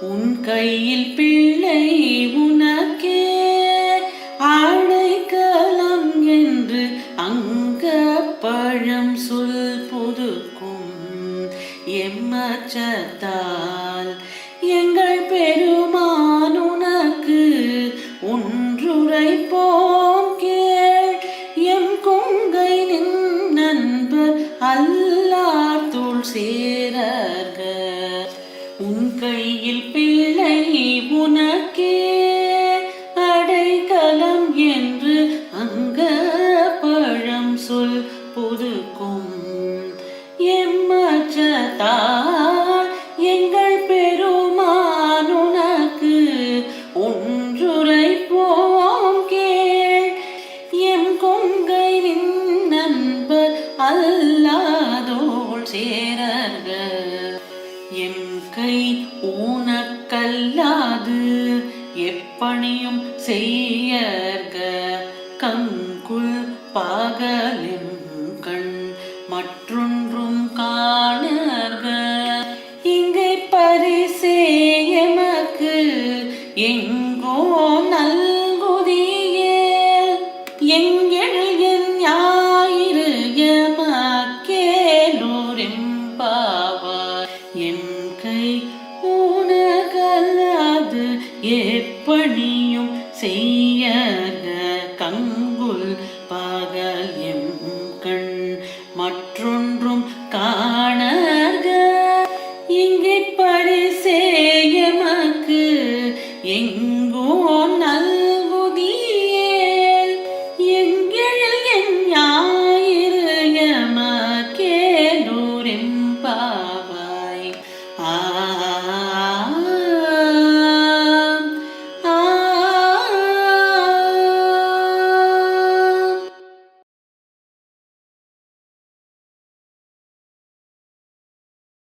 உன் கையில் பிள்ளை உனக்கே. அடைக்கலம் என்று அங்க பழம் சொல் புதுக்கும். எம்மச்சத்தால் எங்கள் பெருமான் உனக்கு ஒன்றுரைப்போம் கேள். எம் கொங்கை நின் நண்பர் அல்லார் தூள் சேர் உன் கையில் பிள்ளை உனக்கே அடைக்கலம் என்று அங்க பழம் சொல் புதுக்கும். எம்மச்சத்தார் எங்கள் பெருமான் உனக்கு ஒன்றுரை போம் கேள். எம் கொங்கை நின் நண்பர் அல்லாதோள் சேரர்கள் எம் கை ஊனக்கல்லாது எப்பணியும் செய்யர்க கங்குள் பாகலெம் கண் மற்றொன்றும் காணர்க இங்கை பரிசே எமக்கு எங்கோ நல்குதியே எங்க எப்பணியும் செய்ய கங்குல் பகல் எம் கண் மற்றொன்றும் காணக. இங்கே பரிசே எங்க